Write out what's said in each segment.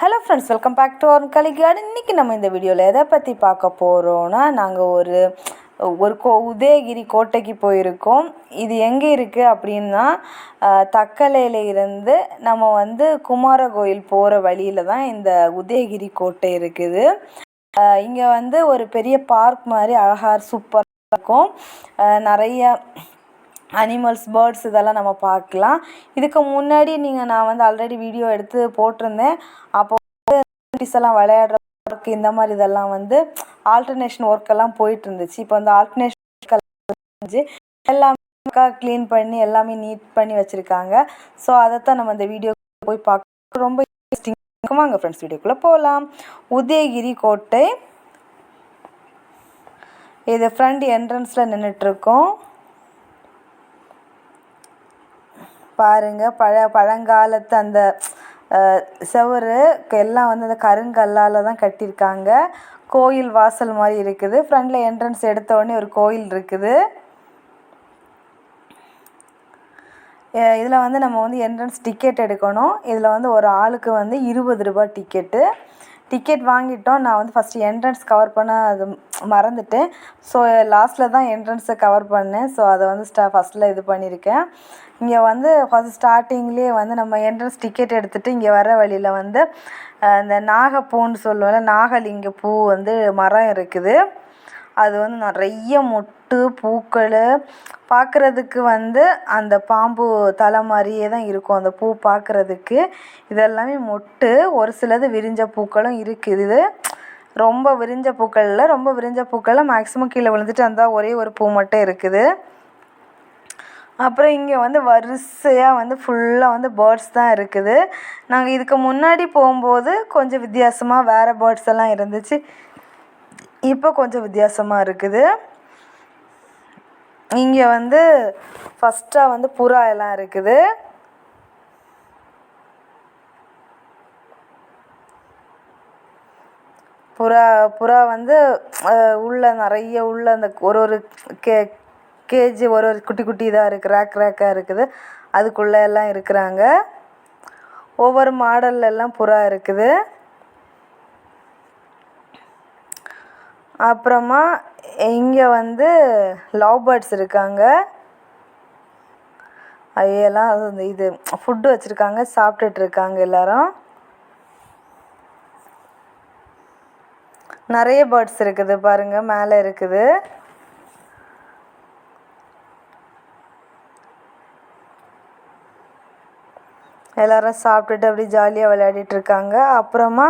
Hello friends welcome back to our கலிகார்டு இன்றைக்கி நம்ம இந்த வீடியோவில் எதை பற்றி பார்க்க போகிறோன்னா நாங்கள் ஒரு ஒரு கோ உதயகிரி கோட்டைக்கு போயிருக்கோம். இது எங்கே இருக்குது அப்படின்னா தக்கலையில் இருந்து நம்ம வந்து குமார கோயில் போகிற வழியில் தான் இந்த உதயகிரி கோட்டை இருக்குது. இங்கே வந்து ஒரு பெரிய பார்க் மாதிரி அழகாக சூப்பராக இருக்கும். நிறைய அனிமல்ஸ் பேர்ட்ஸ் இதெல்லாம் நம்ம பார்க்கலாம். இதுக்கு முன்னாடி நீங்கள் நான் வந்து ஆல்ரெடி வீடியோ எடுத்து போட்டிருந்தேன். அப்போ குட்டீஸ் எல்லாம் விளையாடுற ஒர்க் இந்த மாதிரி இதெல்லாம் வந்து ஆல்டர்னேஷன் ஒர்க் எல்லாம் போயிட்டு இருந்துச்சு இப்போ வந்து ஆல்டர்னேஷன் எல்லாமே க்ளீன் பண்ணி எல்லாமே நீட் பண்ணி வச்சுருக்காங்க. ஸோ அதைத்தான் நம்ம இந்த வீடியோ போய் பார்க்க ரொம்ப இன்ட்ரெஸ்டிங் வாங்க ஃப்ரெண்ட்ஸ் வீடியோக்குள்ளே போகலாம் உதயகிரி கோட்டை. இது ஃப்ரண்ட் என்ட்ரன்ஸில் நின்றுட்டுருக்கோம் பாருங்க. பழ பழங்காலத்து அந்த அஹ், எல்லாம் வந்து அந்த கருங்கல்லால் தான் கட்டியிருக்காங்க கோயில் வாசல் மாதிரி இருக்குது. ஃப்ரண்டில் என்ட்ரன்ஸ் எடுத்த உடனே ஒரு கோயில் இருக்குது. இதில் வந்து நம்ம வந்து என்ட்ரன்ஸ் டிக்கெட் எடுக்கணும். இதில் வந்து ஒரு ஆளுக்கு வந்து இருபது ரூபாய் டிக்கெட்டு டிக்கெட் வாங்கிட்டோம். நான் வந்து ஃபஸ்ட்டு என்ட்ரன்ஸ் கவர் பண்ண அது மறந்துட்டேன். ஸோ லாஸ்ட்டில் தான் என்ட்ரன்ஸை கவர் பண்ணேன். ஸோ அதை வந்து ஸ்டா ஃபஸ்ட்டில் இது பண்ணியிருக்கேன் இங்கே வந்து ஃபஸ்ட் ஸ்டார்டிங்லேயே வந்து நம்ம என்ட்ரன்ஸ் டிக்கெட் எடுத்துகிட்டு இங்கே வர வழியில் வந்து இந்த நாகப்பூன்னு சொல்லுவோம்ல நாகலிங்க பூ வந்து மரம் இருக்குது. அது வந்து நிறைய மொட்டு பூக்கள். பார்க்குறதுக்கு வந்து அந்த பாம்பு தலை மாதிரியே தான் இருக்கும். அந்த பூ பார்க்குறதுக்கு இதெல்லாமே மொட்டு. ஒரு சிலது விரிஞ்ச பூக்களும் இருக்குது. ரொம்ப விரிஞ்ச பூக்களில் ரொம்ப விரிஞ்ச பூக்களில் மேக்ஸிமம் கீழே விழுந்துட்டு அந்த ஒரே ஒரு பூ மட்டும் இருக்குது. அப்புறம் இங்கே வந்து வரிசையாக வந்து ஃபுல்லாக வந்து பேர்ட்ஸ் தான் இருக்குது. நாங்கள் இதுக்கு முன்னாடி போகும்போது கொஞ்சம் வித்தியாசமாக வேறு பேர்ட்ஸ் எல்லாம் இருந்துச்சு. இப்போ கொஞ்சம் வித்தியாசமாக இருக்குது. இங்கே வந்து ஃபஸ்ட்டாக வந்து புறா எல்லாம் இருக்குது. புறா புறா வந்து உள்ள நிறைய உள்ள அந்த ஒரு ஒரு கே கேஜி ஒரு ஒரு குட்டி குட்டி இதாக இருக்குது ரேக் ரேக்காக இருக்குது. அதுக்குள்ளே எல்லாம் இருக்கிறாங்க. ஒவ்வொரு மாடல்ல எல்லாம் புறா இருக்குது. அப்புறமா இங்கே வந்து லவ் பேர்ட்ஸ் இருக்காங்க. அவையெல்லாம் அது இது ஃபுட்டு வச்சுருக்காங்க சாப்பிட்டுட்டு இருக்காங்க எல்லாரும். நிறைய பேர்ட்ஸ் இருக்குது பாருங்க மேலே இருக்குது. எல்லாரும் சாப்பிட்டுட்டு அப்படி ஜாலியாக விளையாடிட்டு இருக்காங்க. அப்புறமா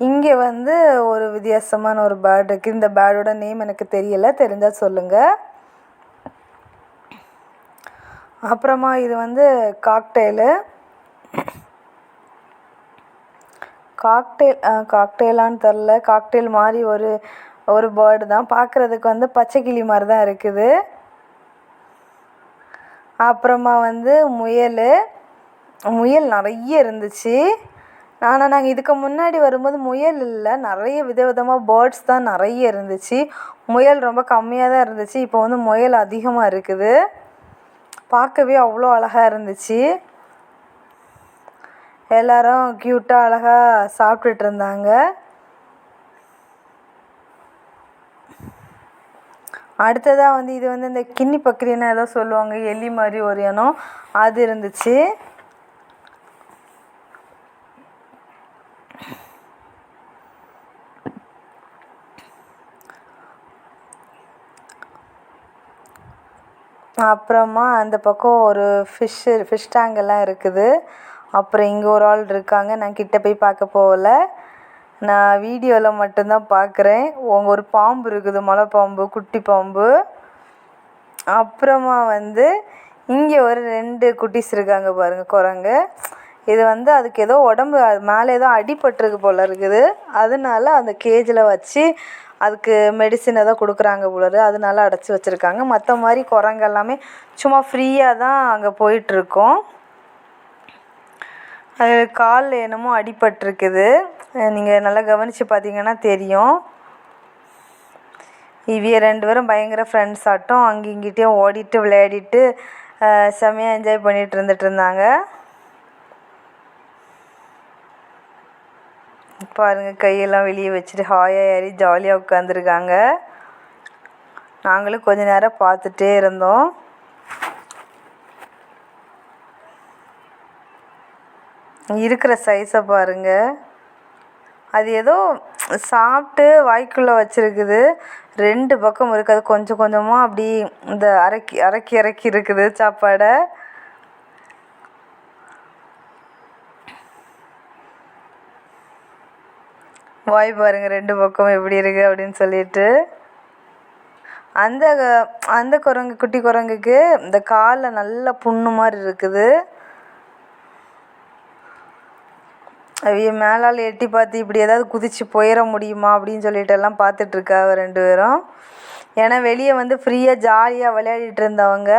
இங்கே வந்து ஒரு வித்தியாசமான ஒரு பேர்டு இருக்குது இந்த பேர்டோட நேம் எனக்கு தெரியல. தெரிஞ்சால் சொல்லுங்கள் அப்புறமா இது வந்து காக்டெயிலு காக்டெயில் காக்டெயிலான்னு தெரில காக்டெயில் மாதிரி ஒரு ஒரு பேர்டு தான். பார்க்குறதுக்கு வந்து பச்சை கிளி மாதிரி தான் இருக்குது. அப்புறமா வந்து முயல். முயல் நிறைய இருந்துச்சு. ஆனால் நாங்கள் இதுக்கு முன்னாடி வரும்போது முயல் இல்லை. நிறைய விதவிதமாக பேர்ட்ஸ் தான் நிறைய இருந்துச்சு. முயல் ரொம்ப கம்மியாக தான் இருந்துச்சு. இப்போ வந்து முயல் அதிகமாக இருக்குது. பார்க்கவே அவ்வளோ அழகாக இருந்துச்சு. எல்லாரும் க்யூட்டாக அழகாக சாப்பிட்டுட்டு இருந்தாங்க. அடுத்ததாக வந்து இது வந்து இந்த கின்னி பக்கிரின்னு ஏதோ சொல்லுவாங்க. எலி மாதிரி ஒரு இனம் அது இருந்துச்சு. அப்புறமா அந்த பக்கம் ஒரு ஃபிஷ்ஷு ஃபிஷ் டேங்க் எல்லாம் இருக்குது. அப்புறம் இங்கே ஒரு ஆள் இருக்காங்க. நான் கிட்ட போய் பார்க்க போகல. நான் வீடியோவில் மட்டும்தான் பார்க்குறேன். உங்கள் ஒரு பாம்பு இருக்குது. மலை பாம்பு குட்டி பாம்பு. அப்புறமா வந்து இங்கே ஒரு ரெண்டு குட்டீஸ் இருக்காங்க பாருங்கள் குரங்கு. இது வந்து அதுக்கு ஏதோ உடம்பு அது மேலே ஏதோ அடிபட்டிருக்கு போல இருக்குது. அதனால அந்த கேஜில் வச்சு அதுக்கு மெடிசின் ஏதோ கொடுக்குறாங்க போல இருக்குது அதனால அடைச்சி வச்சுருக்காங்க. மற்ற மாதிரி குரங்கு எல்லாமே சும்மா ஃப்ரீயாக தான் அங்கே போயிட்டுருக்கோம். அது காலில் என்னமோ அடிபட்டிருக்குது. நீங்கள் நல்லா கவனித்து பார்த்தீங்கன்னா தெரியும். இவிய ரெண்டு பேரும் பயங்கர ஃப்ரெண்ட்ஸ் ஆட்டம். அங்கே இங்கிட்டே ஓடிட்டு விளையாடிட்டு செம்மையாக என்ஜாய் பண்ணிகிட்டு இருந்துட்டு இருந்தாங்க. பாருங்கள் கையெல்லாம் வெளியே வச்சுட்டு ஹாயாக ஏறி ஜாலியாக உட்காந்துருக்காங்க நாங்களும் கொஞ்ச நேரம் பார்த்துட்டே இருந்தோம். இருக்கிற சைஸை பாருங்க. அது ஏதோ சாப்பிட்டு வாய்க்குள்ளே வச்சிருக்குது. ரெண்டு பக்கம் இருக்குது அது கொஞ்சம் கொஞ்சமாக அப்படி இந்த அரக்கி அரக்கி இறக்கி இருக்குது சாப்பாடை. வாய் பாருங்கள் ரெண்டு பக்கம் எப்படி இருக்கு அப்படின்னு சொல்லிட்டு. அந்த அந்த குரங்கு குட்டி குரங்குக்கு இந்த காலில் நல்ல புண்ணு மாதிரி இருக்குது. அவிய மேலால் எட்டி பார்த்து இப்படி ஏதாவது குதிச்சு போயிட முடியுமா அப்படின்னு சொல்லிட்டு எல்லாம் பார்த்துட்டு இருக்காங்க ரெண்டு பேரும். ஏன்னா வெளியே வந்து ஃப்ரீயாக ஜாலியாக விளையாடிட்டு இருந்தவங்க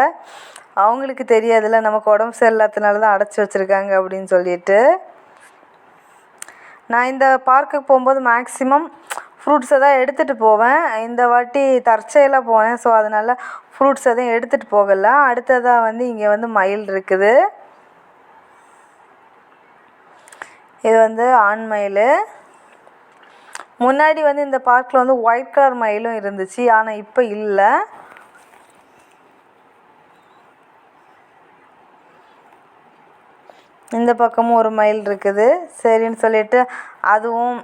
அவங்களுக்கு தெரியாதுல்ல நமக்கு உடம்பு சரியில்லாதனால தான் அடைச்சி வச்சுருக்காங்க அப்படின்னு சொல்லிட்டு. நான் இந்த பார்க்குக்கு போகும்போது மேக்ஸிமம் ஃப்ரூட்ஸை தான் எடுத்துகிட்டு போவேன். இந்த வாட்டி தற்செயலாக போனேன். ஸோ அதனால் ஃப்ரூட்ஸ் எதுவும் எடுத்துகிட்டு போகலை. அடுத்ததாக வந்து இங்கே வந்து மயில் இருக்குது. இது வந்து ஆண் மயில். முன்னாடி வந்து இந்த பார்க்கில் வந்து ஒயிட் கலர் மயிலும் இருந்துச்சு. ஆனால் இப்போ இல்லை. இந்த பக்கமும் ஒரு மயில் இருக்குது. சரின்னு சொல்லிட்டு அதுவும்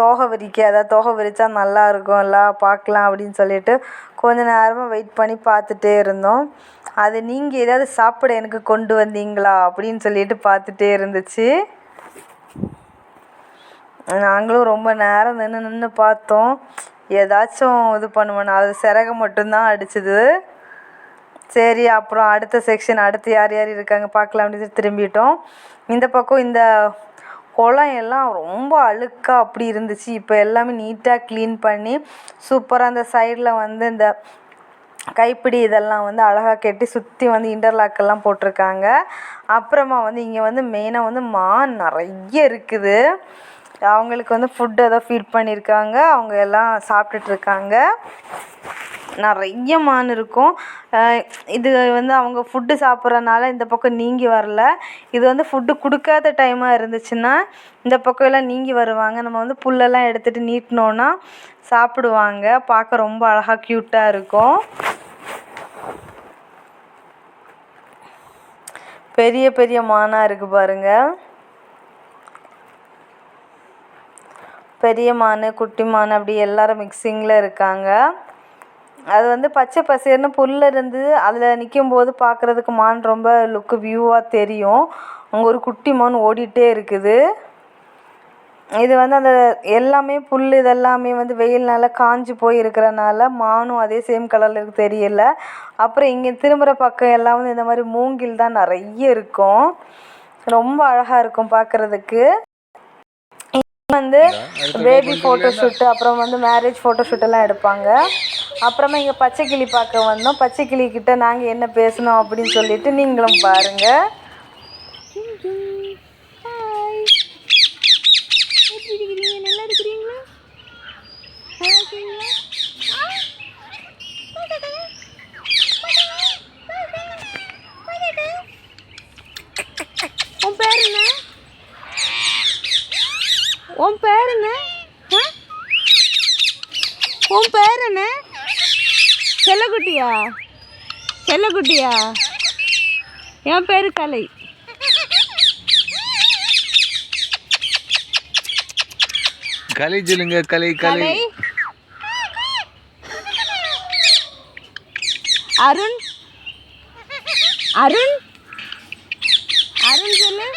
தோகை விரிக்க அதாவது தோகை விரித்தா நல்லா இருக்கும்ல பார்க்கலாம் அப்படின்னு சொல்லிட்டு கொஞ்ச நேரமாக வெயிட் பண்ணி பார்த்துட்டே இருந்தோம். அது நீங்கள் ஏதாவது சாப்பிட எனக்கு கொண்டு வந்தீங்களா? அப்படின்னு சொல்லிட்டு பார்த்துட்டே இருந்துச்சு. நாங்களும் ரொம்ப நேரம் நின்று நின்று பார்த்தோம். ஏதாச்சும் இது பண்ணுவோம். அது சிறகு மட்டும்தான் அடிச்சுது. சரி அப்புறம் அடுத்த செக்ஷன் அடுத்து யார் யார் இருக்காங்க பார்க்கலாம் அப்படின்னு திரும்பிட்டோம். இந்த பக்கம் இந்த குளம் எல்லாம் ரொம்ப அழுக்காக அப்படி இருந்துச்சு. இப்போ எல்லாமே நீட்டாக க்ளீன் பண்ணி சூப்பராக அந்த சைடில் வந்து இந்த கைப்பிடி இதெல்லாம் வந்து அழகாக கட்டி சுற்றி வந்து இன்டர்லாக்கெல்லாம் போட்டிருக்காங்க. அப்புறமா வந்து இங்கே வந்து மெயினாக வந்து மான் நிறைய இருக்குது. அவங்களுக்கு வந்து ஃபுட் ஏதோ ஃபீட் பண்ணியிருக்காங்க. அவங்க எல்லாம் சாப்பிட்டுட்டு இருக்காங்க. நிறைய மான் இருக்கும். இது வந்து அவங்க ஃபுட்டு சாப்பிட்றனால இந்த பக்கம் நீங்கி வரல. இது வந்து ஃபுட்டு கொடுக்காத டைமாக இருந்துச்சுன்னா இந்த பக்கம் எல்லாம் நீங்கி வருவாங்க. நம்ம வந்து புல்லெல்லாம் எடுத்துகிட்டு நீட்டினோன்னா சாப்பிடுவாங்க. பார்க்க ரொம்ப அழகாக க்யூட்டாக இருக்கும். பெரிய பெரிய மானாக இருக்குது பாருங்கள் பெரிய மான் குட்டி மான் அப்படி எல்லாரும் மிக்சிங்கில் இருக்காங்க. அது வந்து பச்சை பசேர்னு புல் இருந்து அதில் நிற்கும்போது பார்க்குறதுக்கு மான் ரொம்ப லுக்கு வியூவாக தெரியும். அங்கே ஒரு குட்டி மான் ஓடிட்டே இருக்குது. இது வந்து அந்த எல்லாமே புல் இதெல்லாமே வந்து வெயில்னால காஞ்சி போய் இருக்கிறனால மானும் அதே சேம் கலரில் இருக்கு தெரியல. அப்புறம் இங்கே திரும்புகிற பக்கம் எல்லாம் வந்து இந்த மாதிரி மூங்கில் தான் நிறைய இருக்கும். ரொம்ப அழகாக இருக்கும் பார்க்குறதுக்கு வந்து பேபி ஃபோட்டோ ஷூட்டு அப்புறம் வந்து மேரேஜ் ஃபோட்டோ ஷூட்டெல்லாம் எடுப்பாங்க. அப்புறமா இங்கே பச்சை கிளி பார்க்க வந்தோம். பச்சை கிளி கிட்ட நாங்கள் என்ன பேசணும் அப்படின்னு சொல்லிட்டு நீங்களும் பாருங்கள் எப்படி இருக்கிறீங்க நல்லா இருக்கிறீங்களா நல்லா இருக்கீங்களா உன் பேர் என்ன உன் பேர் என்ன ஆ? உன் பேர் என்ன செல்லக்குட்டியா செல்லக்குட்டியா என் பேர் கலை. கலை சொல்லுங்க கலை. கலை? அருண்? அருண்? அருண் சொல்லு.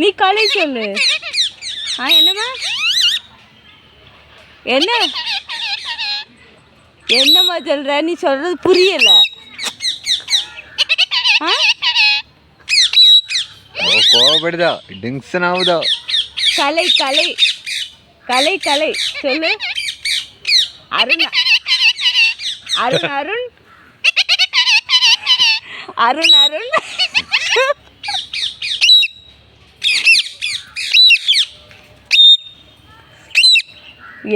நீ கலை சொல்லு. ஆ என்னம்மா? என்ன? என்னம்மா சொல்கிற நீ சொல்கிறது புரியலை. கோவப்படுதா? டிங்ஸன் ஆகுதா? கலை கலை. கலை கலை. சொல்லு. அருண். அருண் அருண். அருண் அருண்.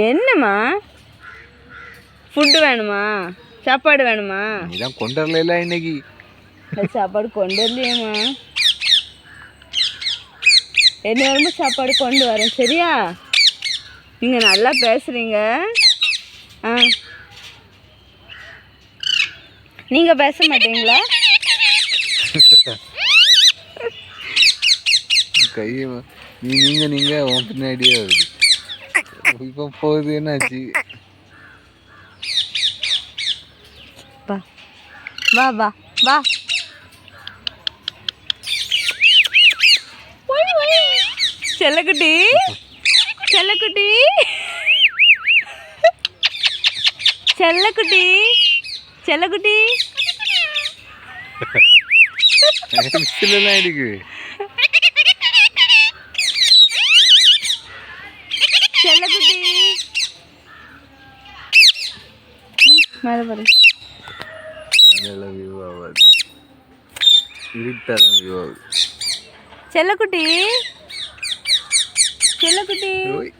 என்னம்மா? ஃபுட்டு வேணுமா? சாப்பாடு வேணுமா? நீதான் கொண்டு வரல இன்னைக்கு சாப்பாடு கொண்டு வரலையேம்மா என்ன வருமோ சாப்பாடு கொண்டு வரேன் சரியா? நீங்கள் நல்லா பேசுகிறீங்க ஆ. நீங்கள் பேச மாட்டீங்களா? கை நீ நீங்க நீங்க உன் பின்னாடியே வருது. இப்போ போகுது என்னாச்சு? வா வா வா ஒய், ஒய். செல்லக்குட்டி செல்லக்குட்டி செல்லக்குட்டி செல்லக்குட்டி மிஸ்லாம் இருக்கு செல்லக்குட்டி ம், மேலே பாரு அதெல்லாம் வியூ ஆகாது இருட்டாக தான் வியூ ஆகுது செல்லக்குட்டி? செல்லக்குட்டி? ஓய்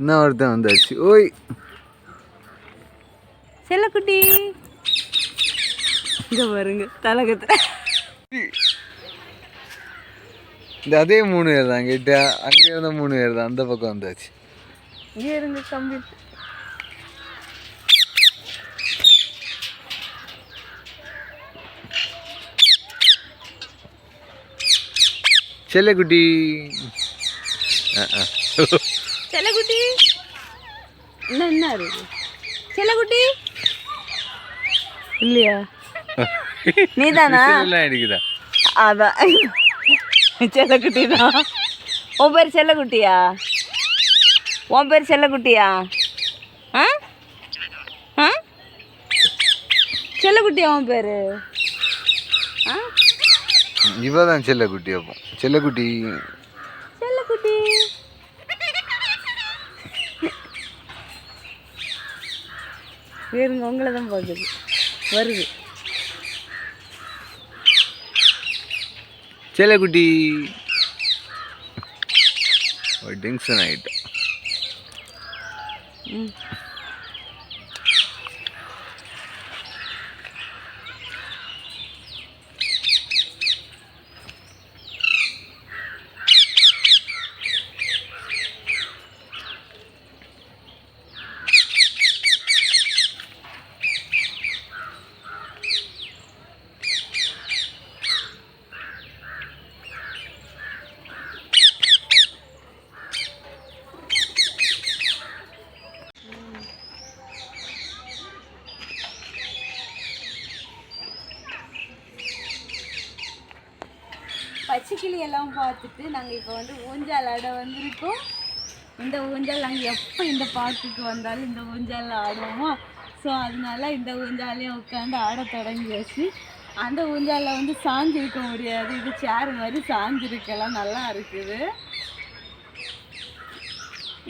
இன்னும் ஒருத்தன் வந்தாச்சு. ஓய். செல்லக்குட்டி? இங்க பாருங்க தலகத்துல இந்த அதே மூணு பேர் தான் கிட்ட? அங்கே இருந்த மூணு பேர் தான் அந்த பக்கம் வந்தாச்சு. இங்க இருங்க கம்பி செல்லக்குட்டி. செல்லக்குட்டி? என்ன என்ன இருக்கு செல்லக்குட்டி? இல்லையா? நீதானா? இருக்குதா அதான். செல்லக்குட்டி தான் உன் பேர் செல்லக்குட்டியா? உன் பேர் செல்லக்குட்டியா? ஆ? ஆ? செல்லக்குட்டியா உன் பேர்? இவ தான் செல்லக்குட்டி அப்போ. செல்லக்குட்டி. செல்லக்குட்டி. வேறுங்க உங்களை தான் பார்க்குது வருது. செல்லக்குட்டி. ஒரு டென்ஷன் ஆகிட்டோம் ம். எல்லாம் பார்த்துட்டு நாங்கள் இப்போ வந்து ஊஞ்சால் ஆட வந்திருக்கோம். இந்த ஊஞ்சால் நாங்கள் எப்போ இந்த பார்க்குக்கு வந்தாலும் இந்த ஊஞ்சால் ஆடுவோமா? ஸோ அதனால இந்த ஊஞ்சாலே உட்காந்து ஆட தொடங்கியாச்சு. அந்த ஊஞ்சாலில் வந்து சாஞ்சிருக்க முடியாது. இது சேர் மாதிரி சாஞ்சிருக்கலாம். நல்லா இருக்குது.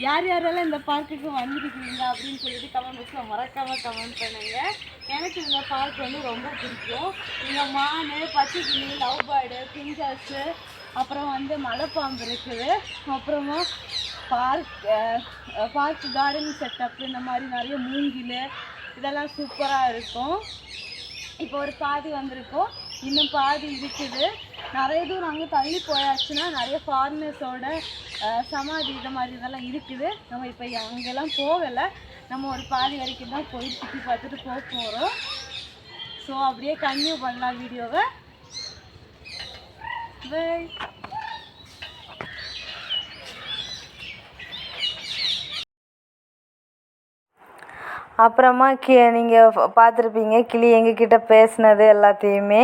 யார் யாரெல்லாம் இந்த பார்க்குக்கு வந்துருக்கீங்க அப்படின்னு சொல்லிட்டு கமெண்ட் பாக்ஸில் மறக்காம கமெண்ட் பண்ணுங்க. எனக்கு இந்த பார்க் வந்து ரொம்ப பிடிக்கும். இங்கே மான் பச்சைக்கிளி லவ் பேர்டு பிஞ்சாஸு அப்புறம் வந்து மலைப்பாம்பு இருக்குது. அப்புறமா பார்க் பார்க் கார்டன் செட்டப் இந்த மாதிரி நிறைய மூங்கில் இதெல்லாம் சூப்பராக இருக்கும். இப்போ ஒரு பாதி வந்திருக்கோம். இன்னும் பாதி இருக்குது. நிறைய தூரம் அங்கே தள்ளி போயாச்சுன்னா நிறைய ஃபாரினர்ஸோட சமாதி இந்த மாதிரி இதெல்லாம் இருக்குது. நம்ம இப்போ அங்கெல்லாம் போகலை. நம்ம ஒரு பாதி வரைக்கும் தான் போய் சுற்றி பார்த்துட்டு போக போகிறோம் ஸோ அப்படியே கன்யூ பண்ணலாம் வீடியோவை. பை அப்புறமா கி நீங்கள் பார்த்துருப்பீங்க கிளி எங்ககிட்ட பேசினது எல்லாத்தையுமே.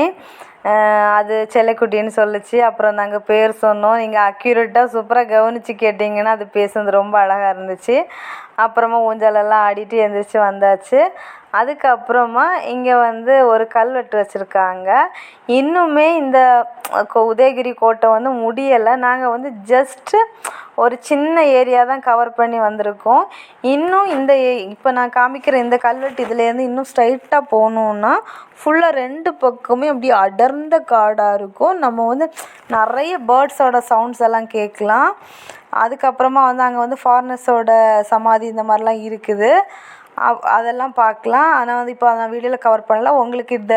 அது செல்லக்குட்டின்னு சொல்லுச்சு. அப்புறம் நாங்கள் பேர் சொன்னோம். நீங்கள் அக்யூரேட்டாக சூப்பராக கவனித்து கேட்டிங்கன்னா அது பேசுனது ரொம்ப அழகாக இருந்துச்சு. அப்புறமா ஊஞ்சலெல்லாம் ஆடிட்டு எழுந்திரிச்சு வந்தாச்சு. அதுக்கப்புறமா இங்கே வந்து ஒரு கல்வெட்டு வச்சுருக்காங்க. இன்னுமே இந்த உதயகிரி கோட்டை வந்து முடியலை. நாங்கள் வந்து ஜஸ்ட்டு ஒரு சின்ன ஏரியா தான் கவர் பண்ணி வந்திருக்கோம். இன்னும் இந்த இப்போ நான் காமிக்கிற இந்த கல்வெட்டு இதுலேருந்து இன்னும் ஸ்ட்ரைட்டாக போகணுன்னா ஃபுல்லாக ரெண்டு பக்கமே அப்படியே அடர்ந்த காடாக இருக்கும். நம்ம வந்து நிறைய பேர்ட்ஸோட சவுண்ட்ஸ் எல்லாம் கேட்கலாம். அதுக்கப்புறமா வந்து அங்கே வந்து ஃபாரினர்ஸோட சமாதி இந்த மாதிரிலாம் இருக்குது. அதெல்லாம் பார்க்கலாம். ஆனால் வந்து இப்போ நான் வீடியோவில் கவர் பண்ணல. உங்களுக்கு இந்த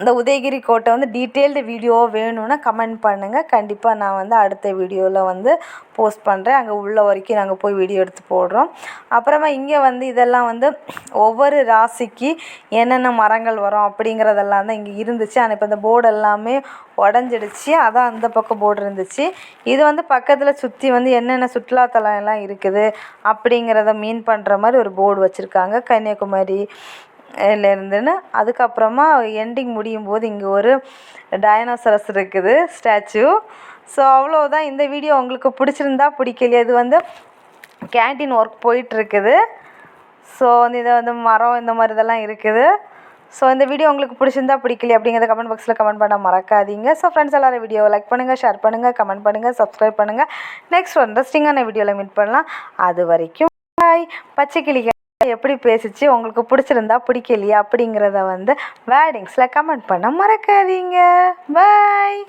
இந்த உதயகிரி கோட்டை வந்து டீட்டெயில்டு வீடியோ வேணும்னா கமெண்ட் பண்ணுங்கள் கண்டிப்பாக நான் வந்து அடுத்த வீடியோவில் வந்து போஸ்ட் பண்ணுறேன் அங்கே உள்ள வரைக்கும் நாங்கள் போய் வீடியோ எடுத்து போடுறோம். அப்புறமா இங்கே வந்து இதெல்லாம் வந்து ஒவ்வொரு ராசிக்கு என்னென்ன மரங்கள் வரும் அப்படிங்கிறதெல்லாம் தான் இங்கே இருந்துச்சு. ஆனால் இப்போ இந்த போர்டு எல்லாமே உடஞ்சிடுச்சு. அதான் அந்த பக்கம் போர்டு இருந்துச்சு. இது வந்து பக்கத்தில் சுற்றி வந்து என்னென்ன சுற்றுலாத்தலம் எல்லாம் இருக்குது அப்படிங்கிறத மீன் பண்ணுற மாதிரி ஒரு போர்டு இருக்காங்க கன்னியாகுமரி இருந்துன்னு. அதுக்கப்புறமா எண்டிங் முடியும் போது இங்கே ஒரு டைனோசரஸ் இருக்குது ஸ்டாச்சு ஸோ அவ்வளோதான் இந்த வீடியோ உங்களுக்கு பிடிச்சிருந்தா பிடிக்கலையா? இது வந்து கேன்டீன் ஒர்க் போயிட்டுருக்குது. ஸோ வந்து இதை வந்து மரம் இந்த மாதிரி இதெல்லாம் இருக்குது. ஸோ இந்த வீடியோ உங்களுக்கு பிடிச்சிருந்தா பிடிக்கலையே? அப்படிங்கிறத கமெண்ட் பாக்ஸில் கமெண்ட் பண்ண மறக்காதீங்க. ஸோ ஃப்ரெண்ட்ஸ் எல்லாரும் வீடியோவை லைக் பண்ணுங்கள் ஷேர் பண்ணுங்கள் கமெண்ட் பண்ணுங்கள் சப்ஸ்கிரைப் பண்ணுங்கள் நெக்ஸ்ட் இன்ட்ரெஸ்டிங்கான வீடியோவில் மீட் பண்ணலாம். அது வரைக்கும் பாய் பச்சை கிளிகள் எப்படி பேசிச்சு உங்களுக்கு பிடிச்சிருந்தா பிடிக்கலையா அப்படிங்கிறத வந்து வேர்டிங்ஸில் கமெண்ட் பண்ண மறக்காதீங்க. பாய்